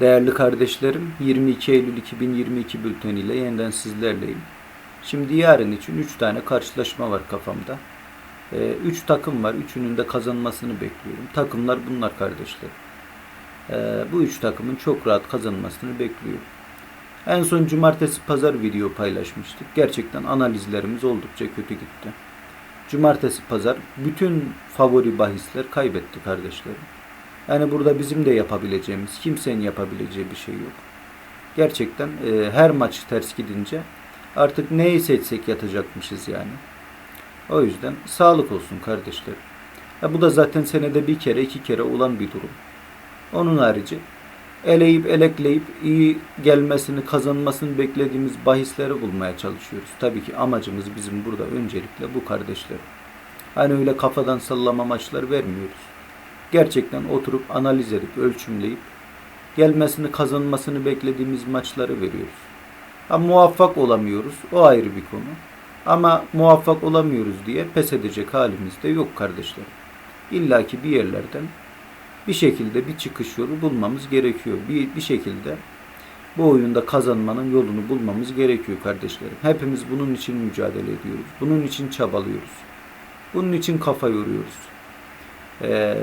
Değerli kardeşlerim, 22 Eylül 2022 bülteniyle yeniden sizlerleyim. Şimdi yarın için 3 tane karşılaşma var kafamda. 3 takım var, üçünün de kazanmasını bekliyorum. Takımlar bunlar kardeşlerim. Ee, bu üç takımın çok rahat kazanmasını bekliyorum. En son cumartesi pazar video paylaşmıştık. Gerçekten analizlerimiz oldukça kötü gitti. Cumartesi pazar bütün favori bahisler kaybetti kardeşlerim. Yani burada bizim de yapabileceğimiz, kimsenin yapabileceği bir şey yok. Gerçekten e, her maç ters gidince artık neyi seçsek yatacakmışız yani. O yüzden sağlık olsun kardeşlerim. Ya bu da zaten senede bir kere iki kere olan bir durum. Onun harici eleyip elekleyip iyi gelmesini kazanmasını beklediğimiz bahisleri bulmaya çalışıyoruz. Tabii ki amacımız bizim burada öncelikle bu kardeşlerim. Hani öyle kafadan sallama maçlar vermiyoruz. Gerçekten oturup analiz edip ölçümleyip gelmesini kazanmasını beklediğimiz maçları veriyoruz. Ha, muvaffak olamıyoruz. O ayrı bir konu. Ama muvaffak olamıyoruz diye pes edecek halimiz de yok kardeşlerim. İlla ki bir yerlerden bir şekilde bir çıkış yolu bulmamız gerekiyor. Bir, bir şekilde bu oyunda kazanmanın yolunu bulmamız gerekiyor kardeşlerim. Hepimiz bunun için mücadele ediyoruz. Bunun için çabalıyoruz. Bunun için kafa yoruyoruz. Ee,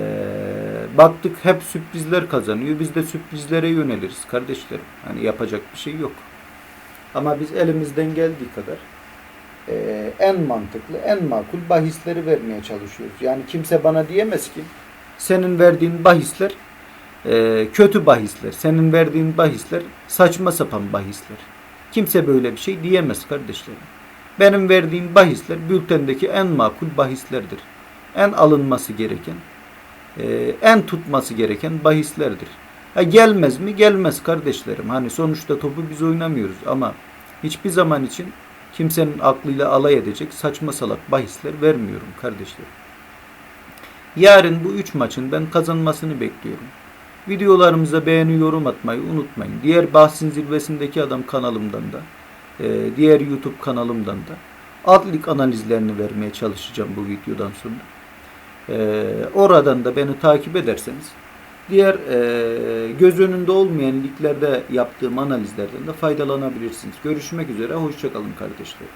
baktık hep sürprizler kazanıyor. Biz de sürprizlere yöneliriz kardeşlerim. Hani yapacak bir şey yok. Ama biz elimizden geldiği kadar e, en mantıklı, en makul bahisleri vermeye çalışıyoruz. Yani kimse bana diyemez ki senin verdiğin bahisler e, kötü bahisler, senin verdiğin bahisler saçma sapan bahisler. Kimse böyle bir şey diyemez kardeşlerim. Benim verdiğim bahisler bültendeki en makul bahislerdir. En alınması gereken, e, en tutması gereken bahislerdir. Ha, gelmez mi? Gelmez kardeşlerim. Hani sonuçta topu biz oynamıyoruz ama hiçbir zaman için kimsenin aklıyla alay edecek saçma salak bahisler vermiyorum kardeşlerim. Yarın bu üç maçın ben kazanmasını bekliyorum. Videolarımıza beğeni yorum atmayı unutmayın. Diğer bahsin zirvesindeki adam kanalımdan da, e, diğer YouTube kanalımdan da adlik analizlerini vermeye çalışacağım bu videodan sonra. E, oradan da beni takip ederseniz diğer e, göz önünde olmayan liglerde yaptığım analizlerden de faydalanabilirsiniz. Görüşmek üzere, hoşçakalın kardeşlerim.